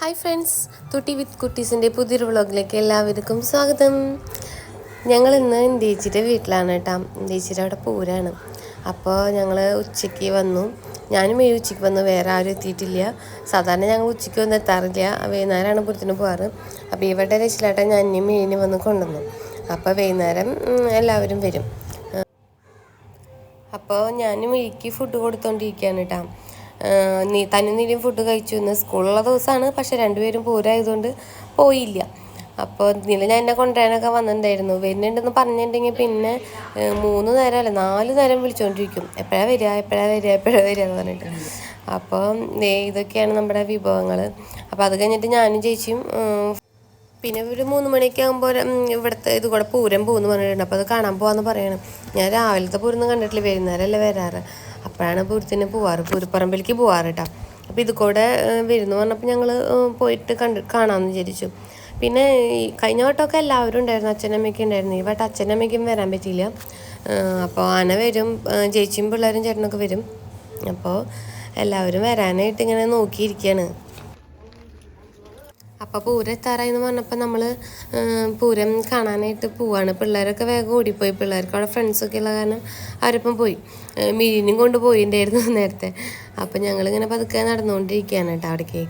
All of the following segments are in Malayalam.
ഹായ് ഫ്രണ്ട്സ് തുട്ടി വിത്ത് കുട്ടീസിന്റെ പുതിയൊരു വ്ളോഗിലേക്ക് എല്ലാവർക്കും സ്വാഗതം. ഞങ്ങൾ ഇന്ന് ഇന്ത്യച്ചിയുടെ വീട്ടിലാണ് കേട്ടോ. ഇന്ത്യച്ചിയുടെ അവിടെ പൂരാണ്. അപ്പോൾ ഞങ്ങൾ ഉച്ചയ്ക്ക് വന്നു. ഞാനും ഈ ഉച്ചയ്ക്ക് വന്നു വേറെ ആരും എത്തിയിട്ടില്ല. സാധാരണ ഞങ്ങൾ ഉച്ചയ്ക്ക് വന്ന് എത്താറില്ല. വൈകുന്നേരമാണ് പുറത്തിന് പോകാറ്. അപ്പോൾ ഇവിടെ ഞാൻ ഇനിയും മീനിന് വന്ന് കൊണ്ടുവന്നു. അപ്പോൾ വൈകുന്നേരം എല്ലാവരും വരും. അപ്പോൾ ഞാനും മിഴിക്ക് ഫുഡ് കൊടുത്തോണ്ടിരിക്കുകയാണ് കേട്ടോ. നീ തന്നെ നീലും ഫുഡ് കഴിച്ചു ഇന്ന് സ്കൂളുള്ള ദിവസമാണ്. പക്ഷെ രണ്ടുപേരും പൂരായതുകൊണ്ട് പോയില്ല. അപ്പോൾ നില ഞാൻ എന്നെ കൊണ്ടുവരാനൊക്കെ വന്നിട്ടുണ്ടായിരുന്നു. വരുന്നുണ്ടെന്ന് പറഞ്ഞിട്ടുണ്ടെങ്കിൽ പിന്നെ മൂന്ന് നേരം അല്ല നാല് നേരം വിളിച്ചുകൊണ്ടിരിക്കും എപ്പോഴാണ് വരിക എപ്പോഴാണ് വരിക എപ്പോഴാണ് വരിക എന്ന് പറഞ്ഞിട്ട്. അപ്പോൾ ഇതൊക്കെയാണ് നമ്മുടെ വിഭവങ്ങൾ അപ്പോൾ അത് കഴിഞ്ഞിട്ട് ഞാനും ചേച്ചിയും പിന്നെ ഒരു മൂന്ന് മണിയൊക്കെ ആകുമ്പോൾ ഇവിടുത്തെ ഇത് കൂടെ പൂരം പോകുന്നു പറഞ്ഞിട്ടുണ്ട്. അപ്പോൾ അത് കാണാൻ പോകാമെന്ന് പറയണം. ഞാൻ രാവിലത്തെ പൂരൊന്നും കണ്ടിട്ടില്ല. വൈകുന്നേരമല്ലേ വരാറ്. അപ്പോഴാണ് പൂരത്തിന് പോവാറ്. പൂരപ്പറമ്പിലേക്ക് പോവാറ് കേട്ടോ. അപ്പോൾ ഇത് കൂടെ വരുന്നു പറഞ്ഞപ്പോൾ ഞങ്ങൾ പോയിട്ട് കണ്ട് കാണാമെന്ന് വിചാരിച്ചു. പിന്നെ കഴിഞ്ഞ വട്ടമൊക്കെ എല്ലാവരും ഉണ്ടായിരുന്നു അച്ഛനമ്മയ്ക്കും ഉണ്ടായിരുന്നു. ഈ വട്ടം അച്ഛനമ്മയ്ക്കും വരാൻ പറ്റിയില്ല. അപ്പോൾ ആന വരും ചേച്ചിയും പിള്ളേരും ചേട്ടനൊക്കെ വരും. അപ്പോൾ എല്ലാവരും വരാനായിട്ട് ഇങ്ങനെ നോക്കിയിരിക്കുകയാണ്. അപ്പോൾ പൂരം എത്താറായി എന്ന് പറഞ്ഞപ്പോൾ നമ്മൾ പൂരം കാണാനായിട്ട് പോവാണ്. പിള്ളേരൊക്കെ വേഗം ഓടിപ്പോയി. പിള്ളേർക്ക് അവിടെ ഫ്രണ്ട്സൊക്കെ ഉള്ള കാരണം അവരൊപ്പം പോയി. മീനും കൊണ്ട് പോയിണ്ടായിരുന്നു നേരത്തെ. അപ്പം ഞങ്ങളിങ്ങനെ പതുക്കെ നടന്നുകൊണ്ടിരിക്കുകയാണ് കേട്ടോ അവിടേക്ക്.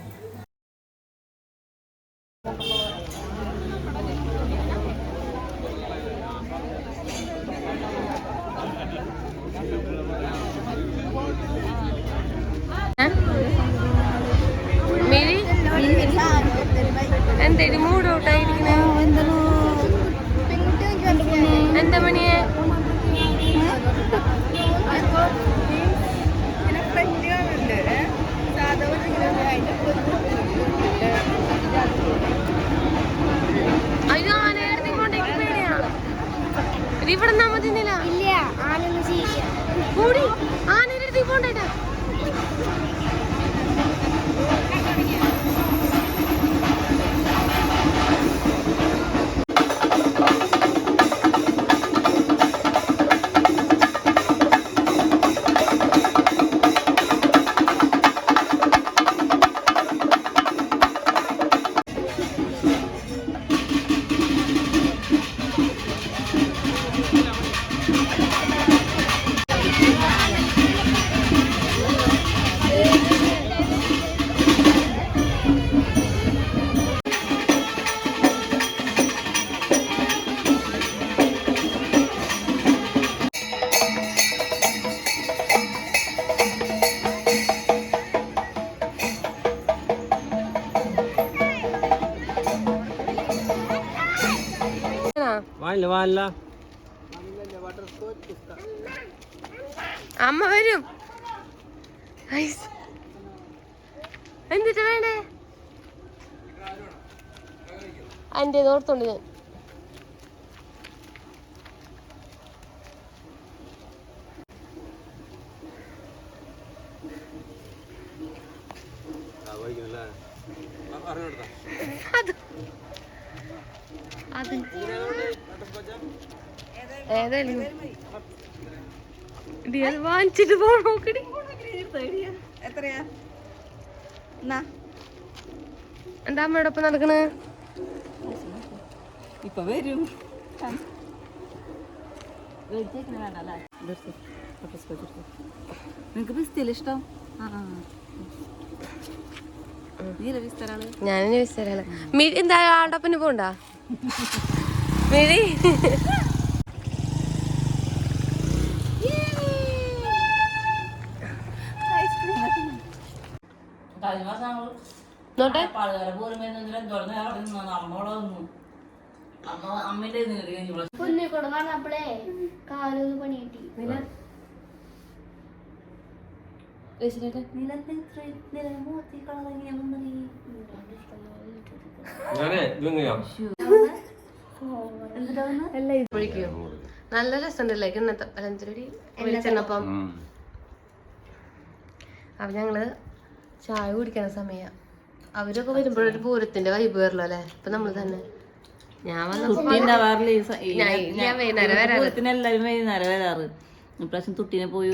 മതി ഇല്ല ആനൊന്നും ചെയ്യില്ല കൂടി ആനയുടെ പോണ്ടേട്ടാ വാനില്ല അമ്മ വരും. എന്നിട്ട് വേണേ അതിന്റെ ഓർത്തോണ്ട് ഞാൻ. അത്. അത്. ഏതായാലും അത് വാങ്ങിച്ചിട്ട് പോ നോക്കടി. എത്രയാ? എന്നാ. എന്താ അമ്മയുടെ ഒപ്പം നടക്കണ്? ഇപ്പൊ വരും. നിങ്ങക്ക് പിസ്തയിൽ ഇഷ്ടം? ഞാനും എന്താ ആളുടെ ഒപ്പം പോണ്ട മിഴി നോട്ടെ പൊന്നു കൊടുങ്ങാണപ്പോളേ കാലൊന്ന് പണി കിട്ടി ഞാനേ ഇപ്പോഴേക്കോ നല്ല രസമുണ്ടല്ലേ കിണ്ണത്ത പലഞ്ചരടി വെളിച്ചെണ്ണപ്പം അപ്പൊ ഞങ്ങൾ ചായ കുടിക്കണ സമയ. അവരൊക്കെ വരുമ്പോഴൊരു പൂരത്തിന്റെ വൈബ് വരല്ലോ അല്ലെ? ഇപ്പൊ നമ്മൾ തന്നെ. ഞാൻ വൈകുന്നേരം വരാറ്. എല്ലാരും വൈകുന്നേരം വരാറ്. ഇപ്രാവശ്യം തുട്ടീനെ പോയി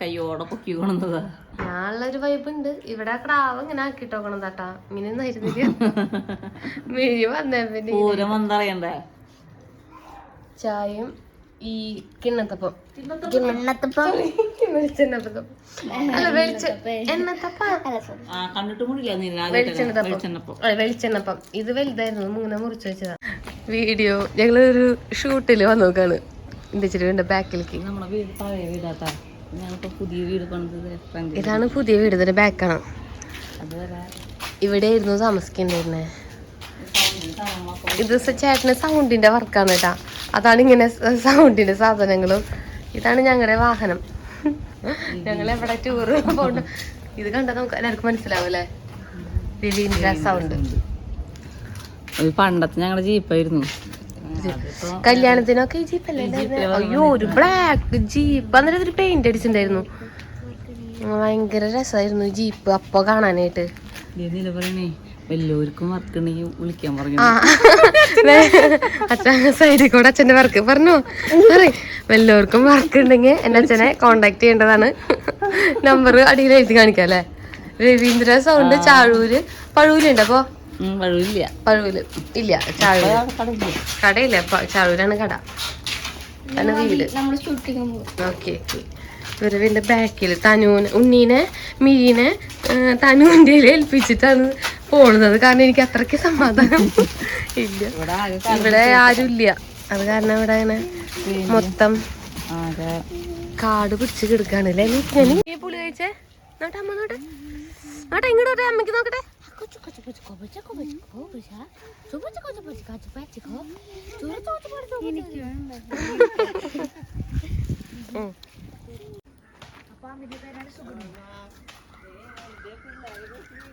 കയ്യോടെ പൊക്കി കൊണ്ടതാ ഞാനുള്ളൊരു വൈബ് ഉണ്ട്. ഇവിടെ ക്രാവ് ഇങ്ങനെ ആക്കിട്ടോക്കണം തട്ടാ മിനി ആയിരുന്നില്ല മിഴി വന്നേ പിന്നെ. ചായയും ഈ കിണ്ണത്തപ്പം. വെളിച്ചെണ്ണത്തപ്പം. അല്ല വെളിച്ച എണ്ണത്തപ്പ. വെളിച്ചെണ്ണപ്പം. ഇത് വലുതായിരുന്നു. മൂന്ന് മുറിച്ച് വെച്ചതാ. വീഡിയോ ഞങ്ങളൊരു ഒരു ഷൂട്ടിൽ വന്നു നോക്കാണ് ഇന്ത്യച്ചിട്ട് വീടിന്റെ ബാക്കിലേക്ക് നമ്മളെ വീട് പഴയ വീടാട്ടാ പുതിയ വീട് പണിത് ഇതാണ് പുതിയ വീട് ഇതിന്റെ ബാക്കാണ് അതുവരെ ഇവിടെയായിരുന്നു താമസിക്കണ്ടായിരുന്നേ. ഇത് ചേട്ടന് സൗണ്ടിന്റെ വർക്കാണ് കേട്ടാ അതാണ് ഇങ്ങനെ സൗണ്ടിന്റെ സാധനങ്ങളും. ഇതാണ് ഞങ്ങളുടെ വാഹനം. ഞങ്ങൾ എവിടെ ടൂറ് പോകണ്ട ഇത് കണ്ടാൽ നമുക്ക് എല്ലാവർക്കും മനസ്സിലാവൂലേ രവീന്ദ്ര സൗണ്ട് പണ്ടത്തെ ഞങ്ങളുടെ ജീപ്പായിരുന്നു കല്യാണത്തിനൊക്കെ ഈ ജീപ്പ് അല്ലേ അയ്യോ ഒരു ബ്ലാക്ക് ജീപ്പ് അന്നേരം ഒരു പെയിന്റ് അടിച്ചിട്ടുണ്ടായിരുന്നു. ഭയങ്കര രസമായിരുന്നു ജീപ്പ് അപ്പൊ കാണാനായിട്ട്. നില പറയണേ വല്ലവർക്കും വർക്ക് ഉണ്ടെങ്കിൽ വിളിക്കാൻ പറഞ്ഞു. അച്ഛൻ സൈഡിൽ കൂടെ അച്ഛന്റെ വർക്ക് പറഞ്ഞു. പറയും. വല്ലവർക്കും വർക്ക് ഉണ്ടെങ്കിൽ എന്റെ അച്ഛനെ കോണ്ടാക്ട് ചെയ്യേണ്ടതാണ്. നമ്പർ അടിയിൽ എഴുതി കാണിക്കാം അല്ലേ? രവീന്ദ്ര സൗണ്ട് ചാഴൂര്. പഴൂരുണ്ട് അപ്പൊ? ഉം, വഴിയില്ല ഇല്ല ചാഴൂര് കടയില്ല? ചാഴൂരാണ് കട. അതാണ് വീട്. ഓക്കെ ഇവരെ വീടിന്റെ ബാക്കിൽ തനുവിനെ ഉണ്ണീനെ മീനെ തനുവിന്റെ ഏൽപ്പിച്ചിട്ടാണ് പോണത്. കാരണം എനിക്ക് അത്രയ്ക്ക് സമാധാനം ഇല്ല. ഇവിടെ ആരും ഇല്ല അത് കാരണം ഇവിടെ അങ്ങനെ മൊത്തം കാട് പിടിച്ച് കിടക്കാണ്. അല്ലേ പുളി കഴിച്ചേ? നോട്ടെ അമ്മ നോട്ടെ. നോട്ടെ ഇങ്ങോട്ട് അമ്മയ്ക്ക് നോക്കട്ടെ.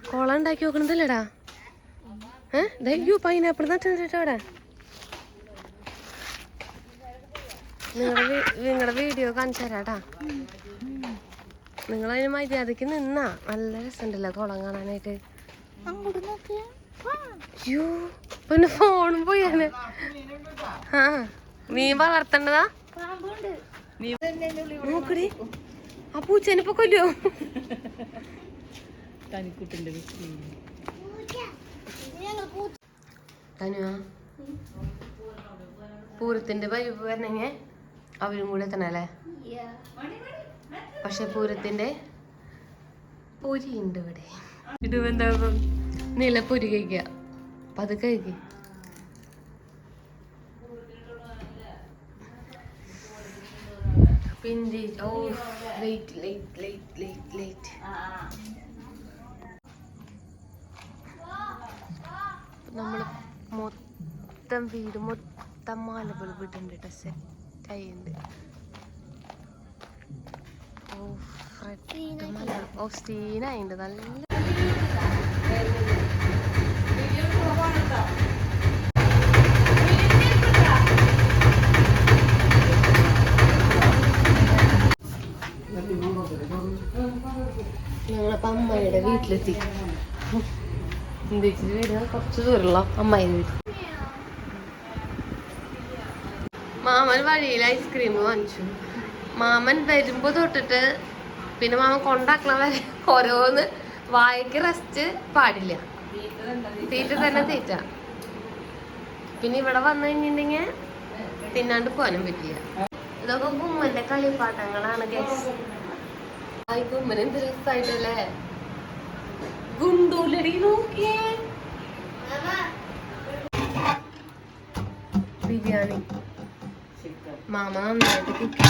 കോള ഉണ്ടാക്കി നോക്കണതല്ലേടാ ഏഹ് അയ്യോ പൈനാപ്പിൾ നട്ടിട്ടോ അവിടെ. നിങ്ങളുടെ നിങ്ങളുടെ വീഡിയോ കാണിച്ചു തരാട്ടാ. നിങ്ങളതിന് മര്യാദയ്ക്ക് നിന്നാ. നല്ല രസമുണ്ടല്ലോ കുളം കാണാനായിട്ട്. അയ്യോ. പിന്നെ ഫോണും പോയാണ് ആ മീൻ വളർത്തേണ്ടതാ? നോക്കടി. ആ പൂച്ചേനിപ്പൊ കൊല്ലോ തനിക്കുട്ടിന്റെ തനുവാ? പൂരത്തിന്റെ വൈബ് വരണെങ്കിൽ അവരും കൂടെ എത്തണല്ലേ? പക്ഷെ പൂരത്തിന്റെ പൂരിയുണ്ട് ഉണ്ട് ഇവിടെ. ഇടുവെന്താ നീല പൊരി കഴിക്കുക. പതുക്കെ കഴിക്കുക പിന്നെ ഓ late late late late late നമ്മൾ മൊത്തം വീട് മൊത്തം മാലകൾ വിടുന്നുണ്ട് കേട്ടോ സെറ്റ് ആയിട്ടുണ്ട് ഓ ഫ്രെഡ് മല. ഓ സ്റ്റീനായിട്ടുണ്ട് നല്ല അമ്മയുടെ വീട്ടിലെത്തി. എന്തേച്ചിട്ട് വീട് കുറച്ച് ദൂരമുള്ള അമ്മയുടെ വീട്ടിൽ. മാമൻ വഴിയിൽ ഐസ്ക്രീം വാങ്ങിച്ചു. മാമൻ വരുമ്പോ തൊട്ടിട്ട് പിന്നെ മാമൻ കൊണ്ടാക്കണ വരെ ഓരോന്ന് വായിക്ക് റെസ്റ്റ് പാടില്ല. തീറ്റ തന്നെ തീറ്റ. പിന്നെ ഇവിടെ വന്നു കഴിഞ്ഞിട്ടുണ്ടെങ്കിൽ തിന്നാണ്ട് പോകാനും പറ്റില്ല. ഇതൊക്കെ ഉമ്മന്റെ കളിപ്പാട്ടങ്ങളാണ് ഗൈസ് എന്ത് രസമായിട്ടല്ലേ ഗുണ്ടൂലടി നോക്കിയേ. ബിരിയാണി. മാമ നന്നായിട്ട് കുക്ക്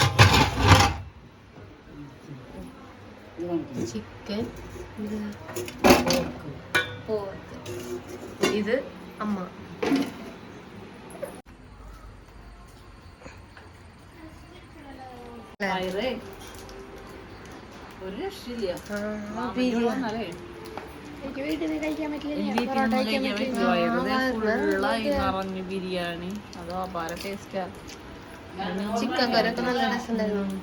ചിക്കൻ ഇത് പോർക്ക് ഇത് അമ്മ. ഒരു രക്ഷയില്ല. ബിരിയാണി നിറഞ്ഞു അതോ അപാര ടേസ്റ്റാ ചിക്കൻ കറിയൊക്കെ നല്ല രസമുണ്ടായിരുന്നു.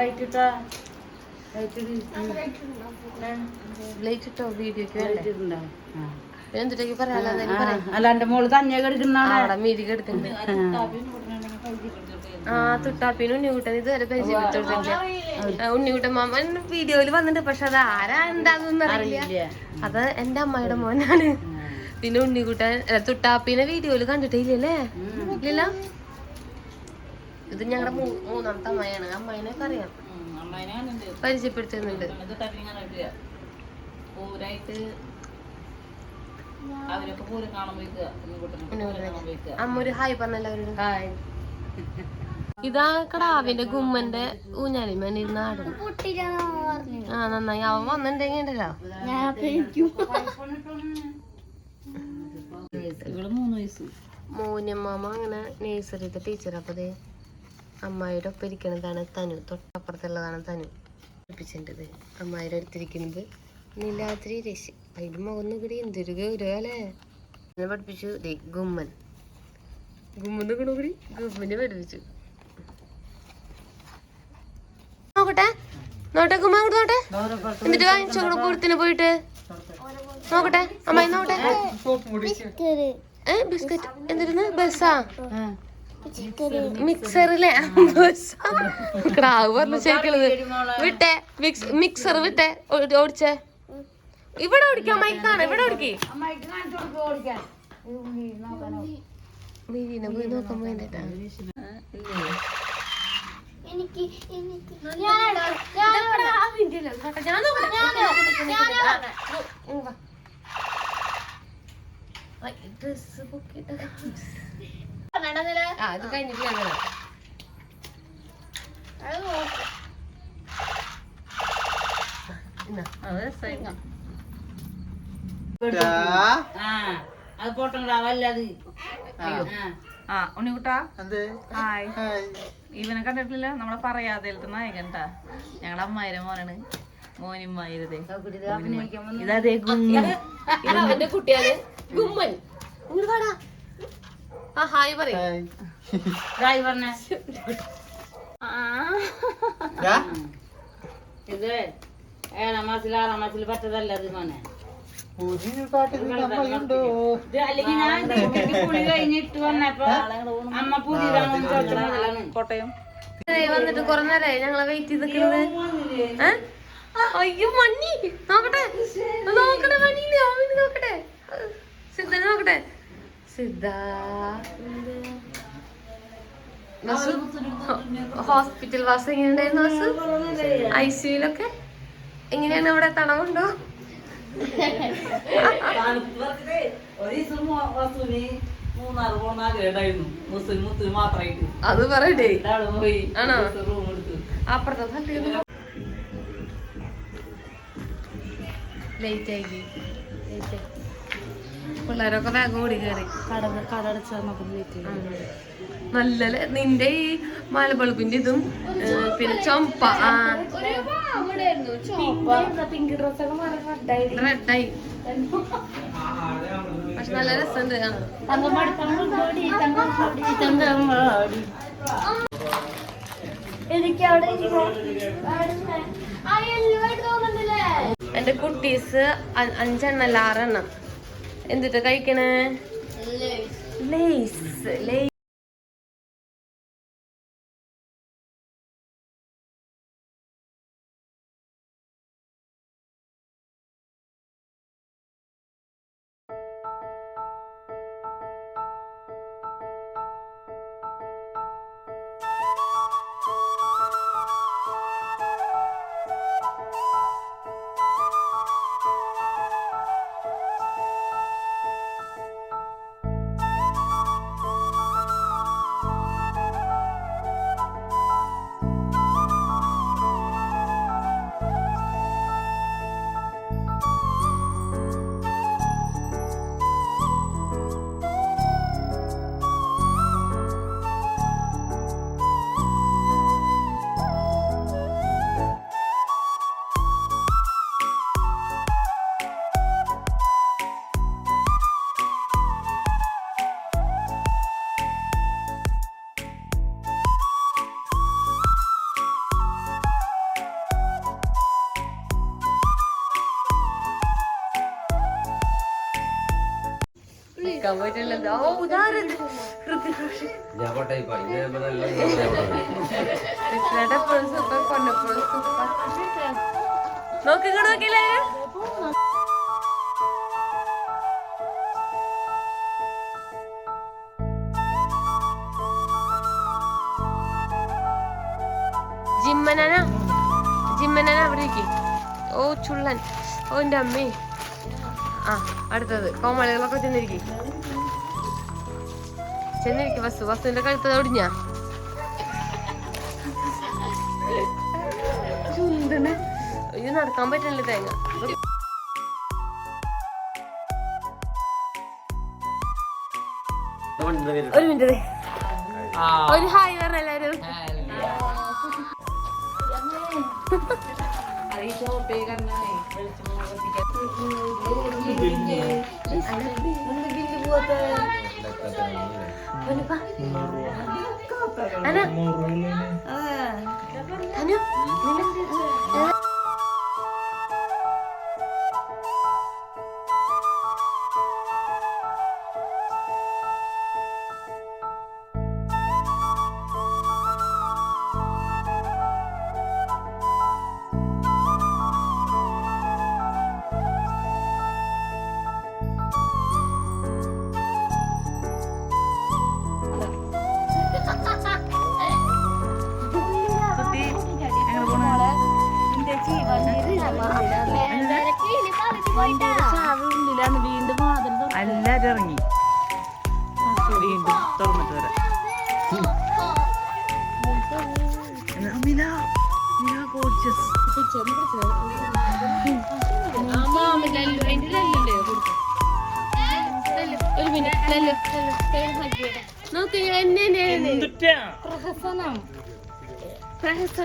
ലൈറ്റ് ഇട്ടാ ലൈറ്റ് ഇട്ടോ വീഡിയോക്ക് വേണ്ടേ പിന്നെ എന്തിട്ടേക്ക് പറയാലോ അല്ല എന്റെ മോൾ തന്നെ ആ. തുട്ടാപ്പിനും ഉണ്ണിക്കുട്ടൻ ഇതുവരെ പരിചയപ്പെട്ടിട്ടുണ്ട് ഉണ്ണിക്കുട്ടൻ മാമൻ വീഡിയോയിൽ വന്നിട്ടുണ്ട്. പക്ഷെ അത് ആരാ അറിയില്ല. അത് എന്റെ അമ്മയുടെ മോനാണ്. പിന്നെ ഉണ്ണിക്കുട്ടൻ തുട്ടാപ്പിനെ വീഡിയോയിൽ കണ്ടിട്ടേ ഇല്ലല്ലേ ഇല്ലല്ല? ഇത് ഞങ്ങളുടെ മൂന്നാമത്തെ അമ്മയാണ് അമ്മായിനൊക്കെ അറിയാം. പരിചയപ്പെടുത്തുന്നുണ്ട്. അമ്മ ഒരു ഹായ് പറഞ്ഞല്ലോ ഇതാ കടാവിന്റെ ഗുമ്മന്റെ ഊഞ്ഞാലിമേൻ ഇരുന്ന് ആടുന്നു ആ നന്നായി. അവൻ വന്നിട്ടുണ്ടെങ്കിൽ ഉണ്ടല്ലോ. ഞാൻ കഴിക്കും ഇവിടെ മൂന്ന് വയസ്സ്. മോനമ്മാമ അങ്ങനെ നേഴ്സറിത്തെ ടീച്ചർ അപ്പതേ. ദേ അമ്മായിയുടെ ഒപ്പം ഇരിക്കുന്നതാണ് തനു. തൊട്ടപ്പുറത്തുള്ളതാണ് തനു. പഠിപ്പിച്ചിട്ടത് അമ്മായിയുടെ അടുത്തിരിക്കുന്നത് നീലാദ്രി രശി അതിന് മുഖം കൂടി എന്തൊരു ഗൗരവല്ലേ എന്നെ പഠിപ്പിച്ചു. ദേ ഗുമ്മൻ. ഗുമ്മന്ന് കൂടി ഗുമ്മനെ പഠിപ്പിച്ചു. നോക്കട്ടെ. നോട്ടെ ഗുമ്മ അങ്ങോട്ട് നോട്ടെ എന്നിട്ട് വാങ്ങിച്ചു കൂടെ പൂരത്തിന് പോയിട്ട്? നോക്കട്ടെ അമ്മായി നോക്കട്ടെ. ഏ ബിസ്ക്കറ്റ്. എന്തിരുന്ന്? ബസ്സാ? മിക്സറിലെ ക്രാവ് പറഞ്ഞു ശരിക്കുള്ളത്. വിട്ടെ മിക്സ് മിക്സർ വിട്ടെ ഓടിച്ചേ. ഇവിടെ ഓടിക്കാം മൈക്കാണ് ഇവിടെ ഓടിക്കേ. മീനെ പോയി നോക്കാൻ വേണ്ടിട്ടാ. എനിക്ക് ഡ്രസ് പൊക്കിട്ട ആ അത് ആ ഉണ്ണിക്കുട്ടാ. ഹായ്. ഇവനെ കണ്ടിട്ടില്ല? നമ്മളെ പറയാതെ നായകൻട്ടാ. ഞങ്ങളുടെ അമ്മായിരം മോനാണ്. മോനിമ്മായിരുതേ. ഇതേ കുഞ്ഞു കുട്ടിയാണ് ഗുമ്മൻ. ഇങ്ങോട്ട് വാടാ. ആ ഹായ് പറയും. ഡ്രൈവറിനെ ഇത് ഏഴാം മാസത്തിൽ ആറാം മാസത്തിൽ പറ്റതല്ല ഇത് മോനെ. ഇത് അല്ലെങ്കിൽ ഞാൻ ഇതിലേക്ക് കുളി കഴിഞ്ഞിട്ട് വന്നപ്പോ അമ്മ പുതിയതാണെന്ന് ചോദിച്ച മുതലാണ് കോട്ടയം. വന്നിട്ട് കുറെ നേരമായി ഞങ്ങളെ വെയിറ്റ് ചെയ്ത് നിൽക്കുന്നത്? അയ്യോ മണ്ണി. നോക്കട്ടെ. നോക്കട്ടെ അവന് നോക്കട്ടെ. സിദ്ധനെ നോക്കട്ടെ. സിദ്ധ ഹോസ്പിറ്റൽ വാസം എങ്ങനെയുണ്ടായിരുന്നു നസു ഐ സിയിലൊക്കെ എങ്ങനെയാണ് അവിടെ തണവുണ്ടോ മൂന്നാറ് പോകുന്ന ആഗ്രഹമുണ്ടായിരുന്നു മുസ്ലിം മുസ്ലിം മാത്രമായിട്ട് അത് പറയട്ടെ. പോയി ആണോ? റൂം എടുത്തു. അപ്പുറത്തെ തട്ടിയൊന്നും ലേറ്റ് ആയി. ലേറ്റ് ആയി. പിള്ളേരൊക്കെ വേഗം ഓടി കയറി കടന്ന് കടടച്ചാൽ നമുക്ക് നല്ല നിന്റെ ഈ മലബൾബിന്റെ ഇതും പിന്നെ ചൊമ്പ റെഡായി പക്ഷെ നല്ല രസമുണ്ട്. എനിക്ക് അവിടെ എന്റെ കുട്ടീസ് അഞ്ചെണ്ണല്ല ആറെണ്ണം. എന്നിട്ട് കഴിക്കണേ? ലേസ് ലേസ് നടക്കാൻ പറ്റില്ല ഓ ഉദാഹരണം എപ്പോഴും സൂപ്പർ കൊന്നപ്പോഴും സൂപ്പർ. നോക്കി നോക്കില്ലേ ജിമ്മനാന ജിമ്മനാന അവിടെ ഇരിക്ക്. ഓ ചുള്ളൻ. ഓ എന്റെ അമ്മേ. ആ അടുത്തത്. കോമളികളൊക്കെ ചെന്നിരിക്കും. ചെന്നിരിക്കും വസ്തു. വസ്തുവിന്റെ കഴുത്ത് ഒടിഞ്ഞ? ഇത് നടക്കാൻ പറ്റില്ല തേങ്ങ. ഒരു മിനിറ്റ്. ഒരു ഹായ് പറഞ്ഞ എല്ലാരും pairan na eh. Well, sa mga kasigat. Anak, magbibili water. Ano pa? Anak. Anak. Anak. Anak.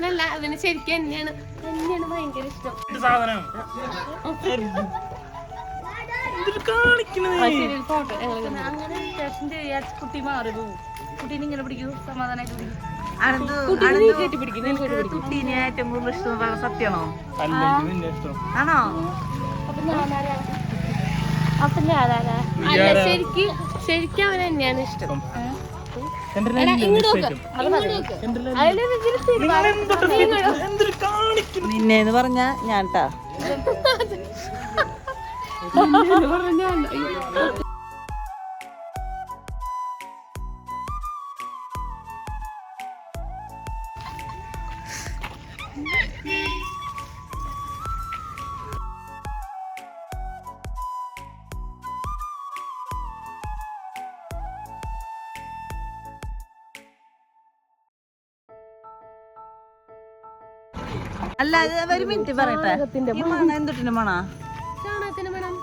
പ്രഹസനല്ല അതിന് ശരിക്കും എന്നെയാണ്. എന്നെയാണ് ഭയങ്കര ഇഷ്ടം. ഫോട്ടോ അങ്ങനെ ടെൻഷൻ ചെയ്യാ കുട്ടി മാറി പോകും കുട്ടീനെ ഇങ്ങനെ പിടിക്കൂ സമാധാനമായിട്ട് പിടിക്കും. കുട്ടീനെ ഏറ്റവും കൂടുതൽ ഇഷ്ടം പറയുന്നത് സത്യമാണോ? ആണോ? അപ്പൊ ഞാനാരാ? അല്ല ശരിക്ക് ശരിക്കും അവൻ തന്നെയാണ് ഇഷ്ടം. നിന്നെ എന്ന് പറഞ്ഞ ഞാൻ ട്ടാ അല്ല അത് ഒരു മിനിറ്റ് പറയട്ടെ. എന്തൊട്ടിന്റെ മണ? ചാണകത്തിന് മണം.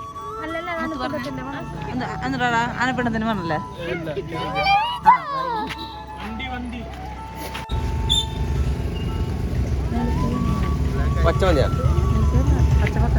അല്ലല്ല അനക്കത്തിന്റെ മണം. എന്നിട്ടാ ആനപ്പിണ്ടത്തിന് മണല്ലേ? പച്ച മതിയാ പച്ചപ്പത്ത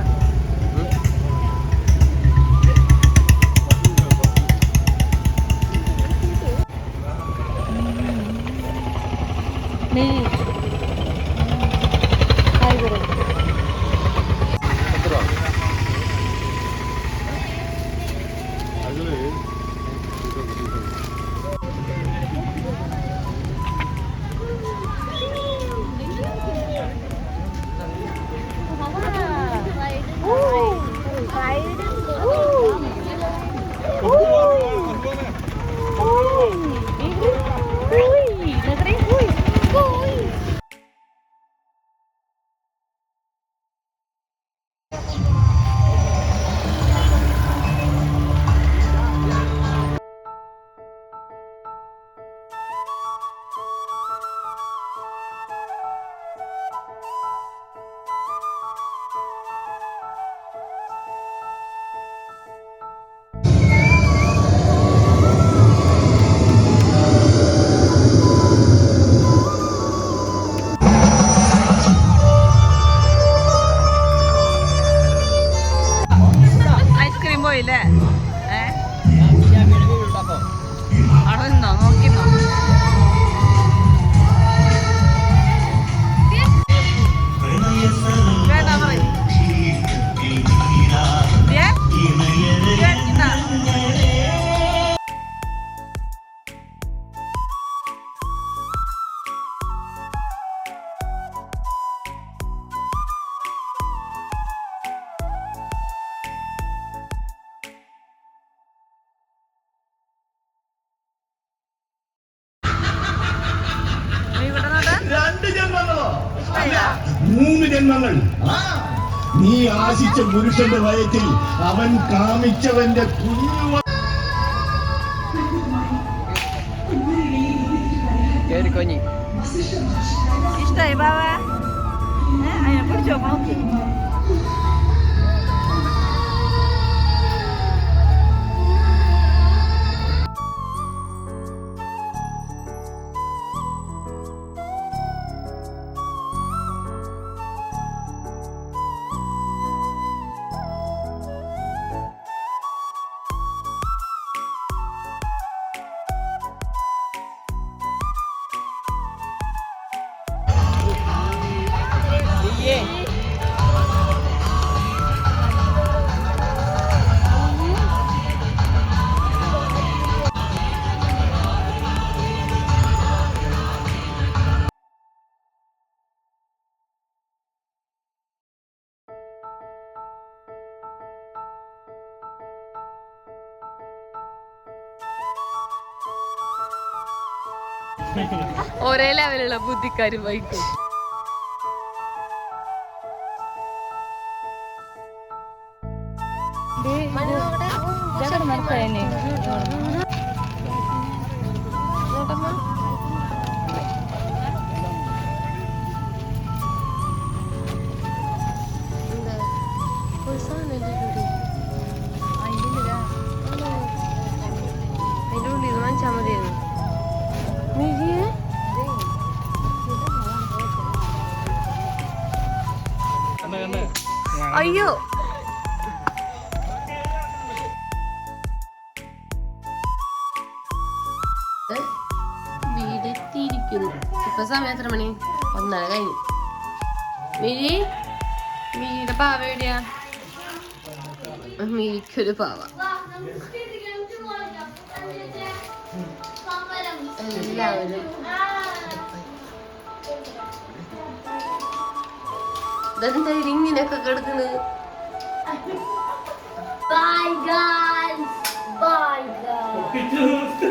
ആശിച്ച പുരുഷന്റെ വയറ്റിൽ അവൻ കാമിച്ചവന്റെ കുഞ്ഞു. ഇഷ്ടായി ബാബ. അതിനെ പിടിച്ചോ നോക്കി ഒരേ ലെവലുള്ള ബുദ്ധിക്കാരും വൈക്കും അയ്യോ. വീടെത്തിയിരിക്കുന്നു. ഇപ്പൊ സമയം എത്ര മണി? ഒന്നര കഴിഞ്ഞു. മിഴി മിഴിയുടെ പാവ എവിടെയാ? മിഴിക്കൊരു പാവ. എല്ലാവരും. ഇതെന്താ ഇങ്ങനെയൊക്കെ കിടക്കണ് Bye guys. Bye guys.